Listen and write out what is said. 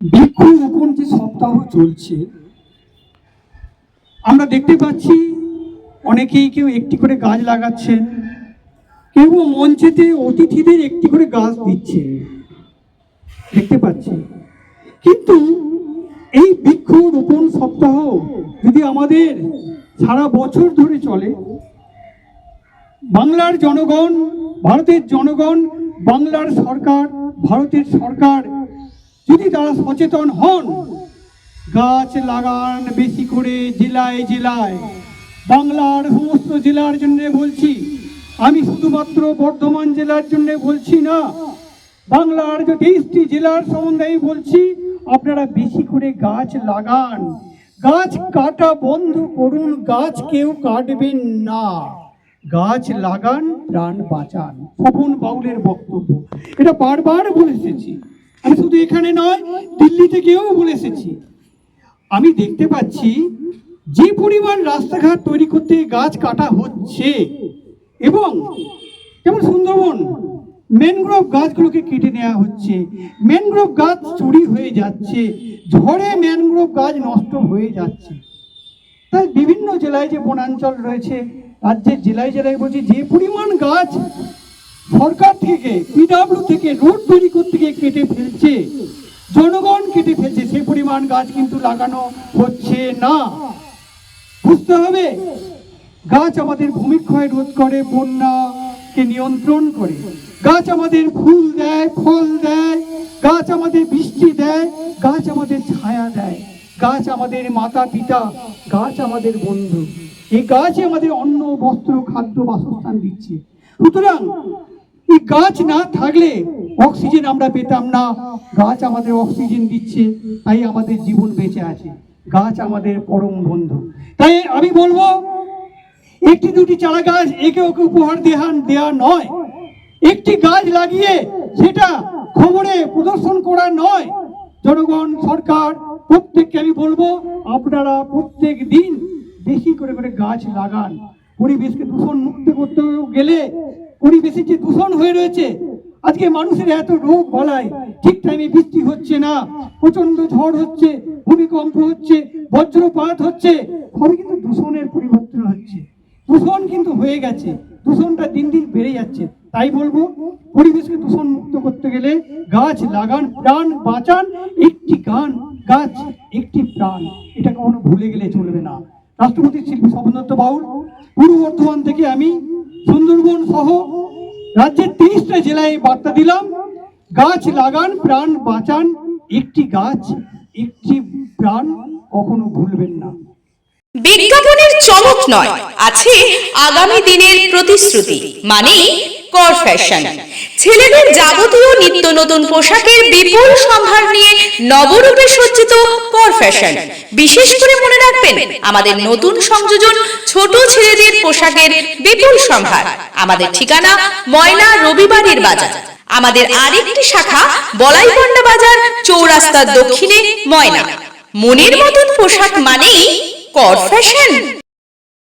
বৃক্ষরোপণ যে সপ্তাহ চলছে, আমরা দেখতে পাচ্ছি অনেকেই কেউ একটি করে গাছ লাগাচ্ছেন, কেউ মঞ্চেতে অতিথিদের একটি করে গাছ দিচ্ছে দেখতে পাচ্ছি। কিন্তু এই বৃক্ষরোপণ সপ্তাহ যদি আমাদের সারা বছর ধরে চলে, বাংলার জনগণ, ভারতের জনগণ, বাংলার সরকার, ভারতের সরকার যদি তারা সচেতন হন, গাছ লাগান বেশি করে জেলায় জেলায়। বাংলার সমস্ত জেলার জন্য বলছি, আমি শুধুমাত্র বর্ধমান জেলার জন্য বলছি না, বাংলার যে তেইশটি জেলার সম্বন্ধে আমি বলছি, আপনারা বেশি করে গাছ লাগান। গাছ কাটা বন্ধ করুন, গাছ কেউ কাটবেন না। গাছ লাগান, প্রাণ বাঁচান। স্বপন বাউলের বক্তব্য। এটা বারবার বলে এসেছি। আমি শুধু এখানে নয় দিল্লি থেকেও বলে এসেছি। আমি দেখতে পাচ্ছি যে পরিমাণ রাস্তাঘাট তৈরি করতে গাছ কাটা হচ্ছে এবং যেমন সুন্দরবন ম্যানগ্রোভ গাছগুলোকে কেটে নেওয়া হচ্ছে। ম্যানগ্রোভ গাছ চুরি হয়ে যাচ্ছে, ঝড়ে ম্যানগ্রোভ গাছ নষ্ট হয়ে যাচ্ছে। তাই বিভিন্ন জেলায় যে বনাঞ্চল রয়েছে, রাজ্যের জেলায় জেলায় বলছি, যে পরিমাণ গাছ সরকার থেকে পিডাব্লিউ থেকে রোড তৈরি করতে গিয়ে কেটে জনগণ কেটে ফেলছে, সেই পরিমাণ গাছ কিন্তু লাগানো হচ্ছে না। বুঝতে হবে, গাছ আমাদের ভূমিক্ষয় রোধ করে, বন্যাকে নিয়ন্ত্রণ করে। গাছ আমাদের ফুল দেয়, ফল দেয়, গাছ আমাদের বৃষ্টি দেয়, গাছ আমাদের ছায়া দেয়। গাছ আমাদের মাতা পিতা, গাছ আমাদের বন্ধু। এই গাছই আমাদের অন্ন, বস্ত্র, খাদ্য, বাসস্থান দিচ্ছে। সুতরাং এই গাছ না থাকলে অক্সিজেন আমরা পেতাম না। গাছ আমাদের অক্সিজেন দিচ্ছে, তাই আমাদের জীবন বেঁচে আছে। গাছ আমাদের পরম বন্ধু। তাই আমি বলব, একটি দুটি চারা গাছ একে ওকে উপহার দেহান দেওয়া নয়। একটি গাছ লাগিয়ে সেটা খবরে প্রদর্শন করা নয়। জনগণ, সরকার, প্রত্যেককে আমি বলব, আপনারা প্রত্যেক দিন বেশি করে করে গাছ লাগান। পরিবেশকে দূষণ মুক্ত করতে গেলে পরিবেশে যে দূষণ হয়ে রয়েছে আজকে মানুষের এত রোগ বলায় ঠিক টাইমে বৃষ্টি হচ্ছে না প্রচণ্ড ঝড় হচ্ছে, ভূমিকম্প হচ্ছে, বজ্রপাত হচ্ছে, সবই কিন্তু দূষণের পরিবর্তন হচ্ছে। দূষণ কিন্তু হয়ে গেছে, দূষণটা দিন দিন বেড়ে যাচ্ছে। তাই বলব, পরিবেশকে দূষণ মুক্ত করতে গেলে গাছ লাগান, প্রাণ বাঁচান, একটি গান, গাছ একটি প্রাণ, এটা কখনো ভুলে গেলে চলবে না। রাষ্ট্রপতি শিল্পী স্বপন দত্ত বাউল, পূর্ব বর্ধমান থেকে আমি সুন্দরবন সহ রাজ্যের তিরিশটা জেলায় বার্তা দিলাম, গাছ লাগান, প্রাণ বাঁচান, একটি গাছ, একটি প্রাণ কখনো ভুলবেন না। বিজ্ঞাপনের চমক নয়, আছে আগামী দিনের প্রতিশ্রুতি মানে কর ফ্যাশন ছেলেদের যাবতীয় নিত্য নতুন পোশাকের বিপুল সম্ভার নিয়ে নবরূপে সজ্জিত কর ফ্যাশন বিশেষ করে মনে রাখবেন, আমাদের নতুন সংযোজন ছোট ছেলেদের পোশাকের বিপুল সম্ভার। আমাদের ঠিকানা ময়না রবিবারের বাজার। আমাদের আরেকটি শাখা বলাইপন্ডা বাজার চৌরাস্তার দক্ষিণে ময়না। মনের মতন পোশাক মানেই কর ফ্যাশন